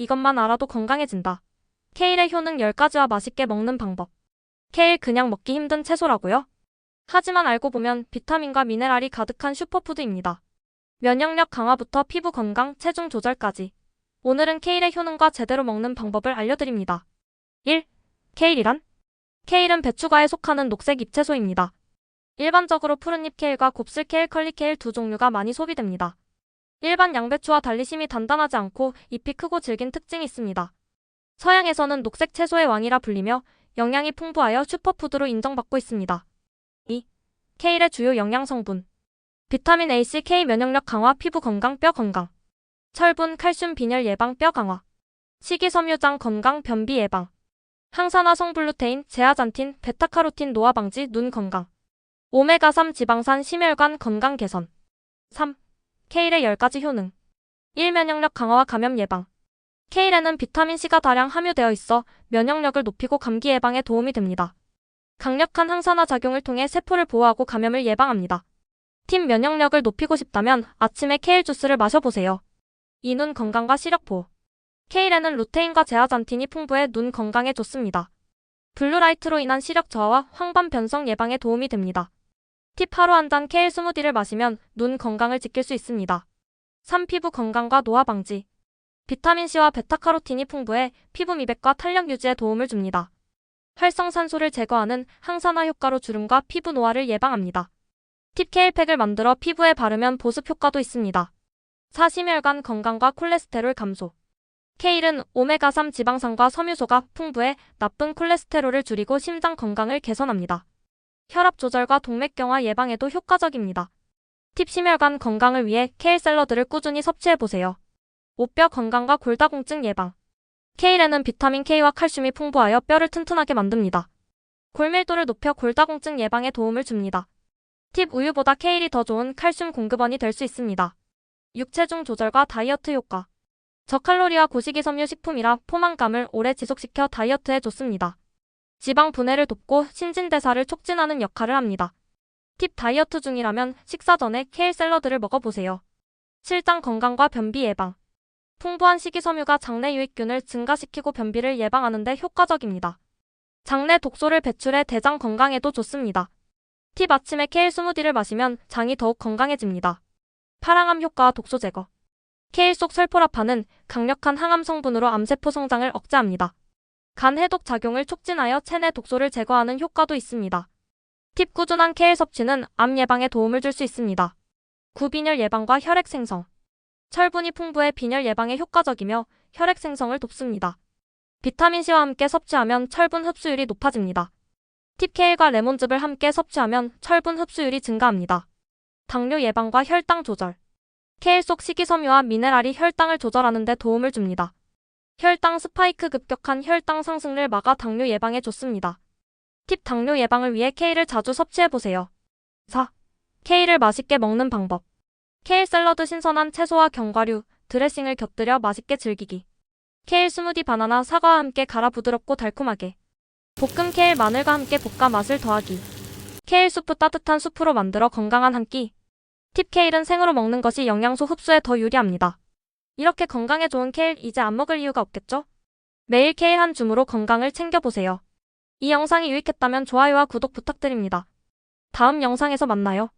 이것만 알아도 건강해진다. 케일의 효능 10가지와 맛있게 먹는 방법. 케일 그냥 먹기 힘든 채소라고요? 하지만 알고 보면 비타민과 미네랄이 가득한 슈퍼푸드입니다. 면역력 강화부터 피부 건강, 체중 조절까지. 오늘은 케일의 효능과 제대로 먹는 방법을 알려드립니다. 1. 케일이란? 케일은 배추과에 속하는 녹색 잎채소입니다. 일반적으로 푸른잎 케일과 곱슬 케일, 컬리 케일 두 종류가 많이 소비됩니다. 일반 양배추와 달리 심이 단단하지 않고 잎이 크고 질긴 특징이 있습니다. 서양에서는 녹색 채소의 왕이라 불리며 영양이 풍부하여 슈퍼푸드로 인정받고 있습니다. 2. 케일의 주요 영양 성분. 비타민 A, C, K 면역력 강화, 피부 건강, 뼈 건강. 철분, 칼슘, 빈혈 예방, 뼈 강화. 식이섬유장 건강, 변비 예방. 항산화 성블루테인, 제아잔틴, 베타카로틴 노화 방지, 눈 건강. 오메가3 지방산, 심혈관 건강 개선. 3. 케일의 10가지 효능. 1. 면역력 강화와 감염 예방. 케일에는 비타민C가 다량 함유되어 있어 면역력을 높이고 감기 예방에 도움이 됩니다. 강력한 항산화 작용을 통해 세포를 보호하고 감염을 예방합니다. 팀 면역력을 높이고 싶다면 아침에 케일 주스를 마셔보세요. 이눈 건강과 시력 보호. 케일에는 루테인과 제아잔틴이 풍부해 눈 건강에 좋습니다. 블루라이트로 인한 시력 저하와 황반 변성 예방에 도움이 됩니다. 팁 하루 한 잔 케일 스무디를 마시면 눈 건강을 지킬 수 있습니다. 3. 피부 건강과 노화 방지. 비타민C와 베타카로틴이 풍부해 피부 미백과 탄력 유지에 도움을 줍니다. 활성산소를 제거하는 항산화 효과로 주름과 피부 노화를 예방합니다. 팁 케일팩을 만들어 피부에 바르면 보습 효과도 있습니다. 사심혈관 건강과 콜레스테롤 감소. 케일은 오메가3 지방산과 섬유소가 풍부해 나쁜 콜레스테롤을 줄이고 심장 건강을 개선합니다. 혈압 조절과 동맥경화 예방에도 효과적입니다. 팁 심혈관 건강을 위해 케일 샐러드를 꾸준히 섭취해보세요. 옷뼈 건강과 골다공증 예방. 케일에는 비타민 K와 칼슘이 풍부하여 뼈를 튼튼하게 만듭니다. 골밀도를 높여 골다공증 예방에 도움을 줍니다. 팁 우유보다 케일이 더 좋은 칼슘 공급원이 될 수 있습니다. 육체중 조절과 다이어트 효과. 저칼로리와 고식이 섬유 식품이라 포만감을 오래 지속시켜 다이어트에 좋습니다. 지방 분해를 돕고 신진대사를 촉진하는 역할을 합니다. 팁 다이어트 중이라면 식사 전에 케일 샐러드를 먹어보세요. 실장 건강과 변비 예방. 풍부한 식이섬유가 장내 유익균을 증가시키고 변비를 예방하는 데 효과적입니다. 장내 독소를 배출해 대장 건강에도 좋습니다. 팁 아침에 케일 스무디를 마시면 장이 더욱 건강해집니다. 파랑암 효과와 독소 제거. 케일 속 설포라파는 강력한 항암 성분으로 암세포 성장을 억제합니다. 간 해독 작용을 촉진하여 체내 독소를 제거하는 효과도 있습니다. 팁 꾸준한 케일 섭취는 암 예방에 도움을 줄 수 있습니다. 구빈혈 예방과 혈액 생성. 철분이 풍부해 빈혈 예방에 효과적이며 혈액 생성을 돕습니다. 비타민C와 함께 섭취하면 철분 흡수율이 높아집니다. 팁 케일과 레몬즙을 함께 섭취하면 철분 흡수율이 증가합니다. 당뇨 예방과 혈당 조절. 케일 속 식이섬유와 미네랄이 혈당을 조절하는 데 도움을 줍니다. 혈당 스파이크 급격한 혈당 상승을 막아 당뇨 예방에 좋습니다. 팁 당뇨 예방을 위해 케일을 자주 섭취해보세요. 4. 케일을 맛있게 먹는 방법. 케일 샐러드 신선한 채소와 견과류, 드레싱을 곁들여 맛있게 즐기기. 케일 스무디 바나나, 사과와 함께 갈아 부드럽고 달콤하게. 볶음 케일 마늘과 함께 볶아 맛을 더하기. 케일 수프 따뜻한 수프로 만들어 건강한 한 끼. 팁 케일은 생으로 먹는 것이 영양소 흡수에 더 유리합니다. 이렇게 건강에 좋은 케일 이제 안 먹을 이유가 없겠죠? 매일 케일 한 줌으로 건강을 챙겨보세요. 이 영상이 유익했다면 좋아요와 구독 부탁드립니다. 다음 영상에서 만나요.